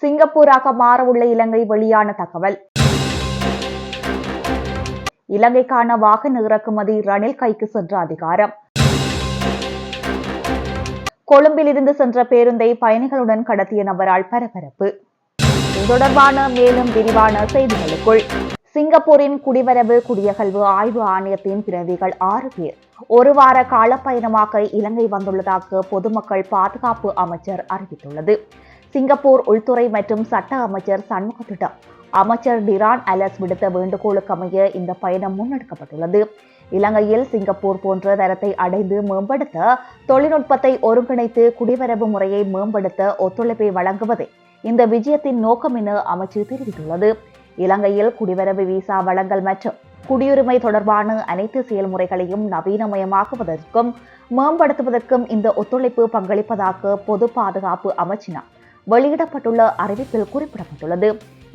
சிங்கப்பூராக மாறவுள்ள இலங்கை வெளியான தகவல். இலங்கைக்கான வாகன இறக்குமதி ரணில் கைக்கு சென்ற அதிகாரம். கொழும்பில் இருந்து சென்ற பேருந்தை பயணிகளுடன் கடத்திய நபரால் பரபரப்பு. இது தொடர்பான மேலும் விரிவான செய்திகளுக்குள். சிங்கப்பூரின் குடிவரவு குடியகல்வு ஆய்வு ஆணையத்தின் பிரதிகள் ஆறு பேர். ஒரு வார காலப்பயணமாக இலங்கை வந்துள்ளதாக பொதுமக்கள் பாதுகாப்பு அமைச்சர் அறிவித்துள்ளது. சிங்கப்பூர் உள்துறை மற்றும் சட்ட அமைச்சர் சண்முகத்திடம் அமைச்சர் டிரான் அலஸ் விடுத்த வேண்டுகோளுக்கு அமைய இந்த பயணம் முன்னெடுக்கப்பட்டுள்ளது. இலங்கையில் சிங்கப்பூர் போன்ற தரத்தை அடைந்து மேம்படுத்த தொழில்நுட்பத்தை ஒருங்கிணைத்து குடிவரவு முறையை மேம்படுத்த ஒத்துழைப்பை வழங்குவதே இந்த விஜயத்தின் நோக்கம் என அமைச்சு தெரிவித்துள்ளது. இலங்கையில் குடிவரவு விசா வழங்கல் மற்றும் குடியுரிமை தொடர்பான அனைத்து செயல்முறைகளையும் நவீனமயமாக்குவதற்கும் மேம்படுத்துவதற்கும் இந்த ஒத்துழைப்பு பங்களிப்பதாக பொது பாதுகாப்பு அமைச்சினார். வெளியிடப்பட்டுள்ள அறிவிப்பில் குறிப்பிடப்பட்டுள்ளது.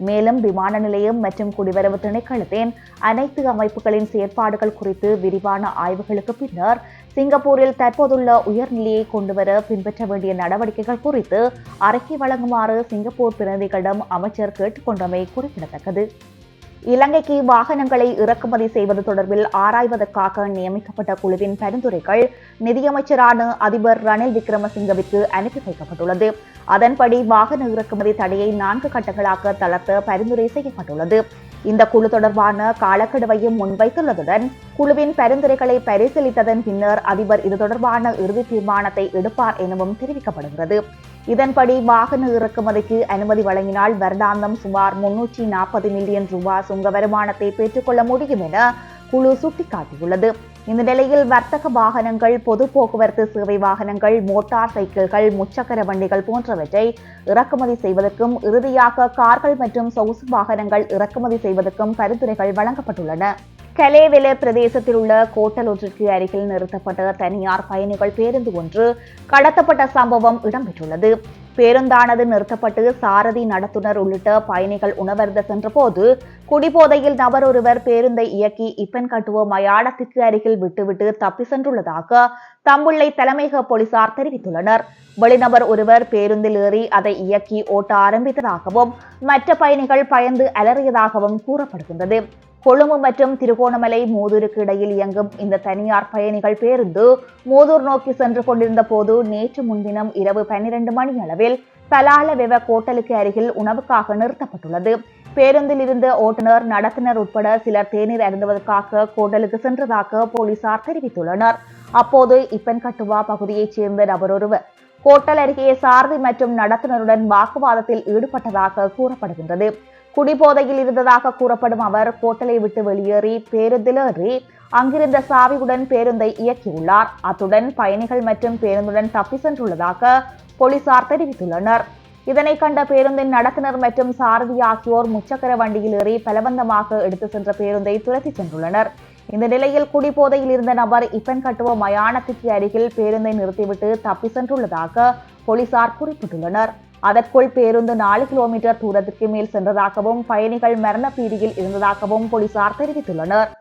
மேலும் விமான நிலையம் மற்றும் குடிவரவு திணைக்களத்தின் அனைத்து அமைப்புகளின் செயற்பாடுகள் குறித்து விரிவான ஆய்வுகளுக்கு பின்னர் சிங்கப்பூரில் தற்போதுள்ள உயர்நிலையை கொண்டுவர பின்பற்ற வேண்டிய நடவடிக்கைகள் குறித்து அறிக்கை வழங்குமாறு சிங்கப்பூர் பிரதிகளிடம் அமைச்சர் கேட்டுக்கொண்டமை குறிப்பிடத்தக்கது. இலங்கைக்கு வாகனங்களை இறக்குமதி செய்வது தொடர்பில் ஆராய்வதற்காக நியமிக்கப்பட்ட குழுவின் பரிந்துரைகள் நிதியமைச்சரான அதிபர் ரணில் விக்ரமசிங்கவிற்கு அனுப்பி வைக்கப்பட்டுள்ளது. அதன்படி வாகன இறக்குமதி தடையை நான்கு கட்டங்களாக தளர்த்த பரிந்துரை செய்யப்பட்டுள்ளது. இந்த குழு தொடர்பான காலக்கெடுவையும் முன்வைத்துள்ளதுடன் குழுவின் பரிந்துரைகளை பரிசீலித்ததன் பின்னர் அதிபர் இது தொடர்பான இறுதி தீர்மானத்தை எடுப்பார் எனவும் தெரிவிக்கப்படுகிறது. இதன்படி வாகன இறக்குமதிக்கு அனுமதி வழங்கினால் வருடாந்தம் சுமார் முன்னூற்றி நாற்பது மில்லியன் ரூபாய் சுங்க வருமானத்தை பெற்றுக்கொள்ள முடியும் என குழு சுட்டிக்காட்டியுள்ளது. இந்த நிலையில் வர்த்தக வாகனங்கள் பொது போக்குவரத்து சேவை வாகனங்கள் மோட்டார் சைக்கிள்கள் முச்சக்கர வண்டிகள் போன்றவற்றை இறக்குமதி செய்வதற்கும் இறுதியாக கார்கள் மற்றும் சொகுசு வாகனங்கள் இறக்குமதி செய்வதற்கும் பரிந்துரைகள் வழங்கப்பட்டுள்ளன. கலேவெல பிரதேசத்தில் உள்ள கோட்டல் ஒன்றிற்கு அருகில் நிறுத்தப்பட்ட தனியார் பயணிகள் பேருந்து ஒன்று கடத்தப்பட்ட சம்பவம் இடம்பெற்றுள்ளது. பேருந்தானது நிறுத்தப்பட்டு சாரதி நடத்துனர் உள்ளிட்ட பயணிகள் உணவருந்த சென்றபோது குடிபோதையில் நபர் ஒருவர் பேருந்தை இயக்கி இப்பன் கட்டுவ மயானத்திற்கு அருகில் விட்டுவிட்டு தப்பி சென்றுள்ளதாக தம்புள்ளை தலைமையக போலீசார் தெரிவித்துள்ளனர். வெளிநபர் ஒருவர் பேருந்தில் ஏறி அதை இயக்கி ஓட்ட ஆரம்பித்ததாகவும் மற்ற பயணிகள் பயந்து அலறியதாகவும் கூறப்படுகின்றது. கொழும்பு மற்றும் திருகோணமலை மோதூருக்கு இடையில் இயங்கும் இந்த தனியார் பயணிகள் பேருந்து மோதூர் நோக்கி சென்று கொண்டிருந்த போது நேற்று முன்தினம் இரவு பன்னிரண்டு மணி அளவில் பலால வெவ கோட்டலுக்கு அருகில் உணவுக்காக நிறுத்தப்பட்டுள்ளது. பேருந்தில் இருந்த ஓட்டுநர் நடத்துனர் உட்பட சிலர் தேநீர் அருந்துவதற்காக கோட்டலுக்கு சென்றதாக போலீசார் தெரிவித்துள்ளனர். அப்போது இப்பன் கட்டுவா பகுதியைச் சேர்ந்த நபர் ஒருவர் கோட்டல் அருகே சாரதி மற்றும் நடத்துனருடன் வாக்குவாதத்தில் ஈடுபட்டதாக கூறப்படுகின்றது. குடிபோதையில் இருந்ததாக கூறப்படும் அவர் கோட்டலை விட்டு வெளியேறி பேருந்தில் ஏறி அங்கிருந்த சாவியுடன் பேருந்தை இயக்கியுள்ளார். அத்துடன் பயணிகள் மற்றும் பேருந்துடன் தப்பி சென்றுள்ளதாக போலீசார் தெரிவித்துள்ளனர். இதனை கண்ட பேருந்தின் நடத்துனர் மற்றும் சாரதி ஆகியோர் முச்சக்கர வண்டியில் ஏறி பலவந்தமாக எடுத்து சென்ற பேருந்தை துரத்தி சென்றுள்ளனர். இந்த நிலையில் குடிபோதையில் இருந்த நபர் இப்பன் கட்டுவ மயானத்துக்கு அருகில் பேருந்தை நிறுத்திவிட்டு தப்பி சென்றுள்ளதாக போலீசார் குறிப்பிட்டுள்ளனர். அதற்குள் பேருந்து நாலு கிலோமீட்டர் தூரத்திற்கு மேல் சென்றதாகவும் பயணிகள் மரண பீதியில் இருந்ததாகவும் போலீசார் தெரிவித்துள்ளனர்.